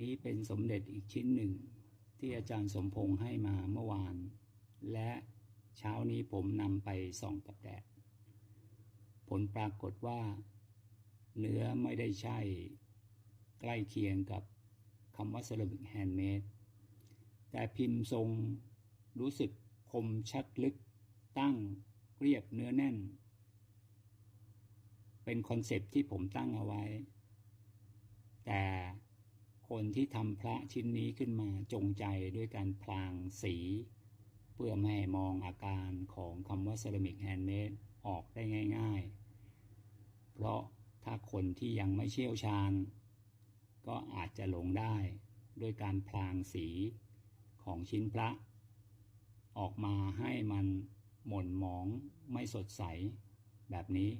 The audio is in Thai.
นี้เป็นสมเด็จอีกชิ้นหนึ่ง ที่อาจารย์สมพงษ์ให้มาเมื่อวาน และเช้านี้ผมนำไปส่องกับแดด ผลปรากฏว่า เนื้อไม่ได้ใช่ ใกล้เคียงกับคำว่า ceramic handmade แต่พิมพ์ทรงรู้สึกคมชัดลึกตั้งเรียบเนื้อแน่น เป็นคอนเซปที่ผมตั้งเอาไว้ แต่ คนที่ทำพระชิ้นนี้ขึ้นมาจงใจด้วยการพลางสี เพื่อไม่ให้มองอาการของคำว่า ceramic handmade ออกได้ง่าย ๆ เพราะถ้าคนที่ยังไม่เชี่ยวชาญ ก็อาจจะหลงได้ด้วยการพลางสีของชิ้นพระ ออกมาให้มันหม่นหมองไม่สดใสแบบนี้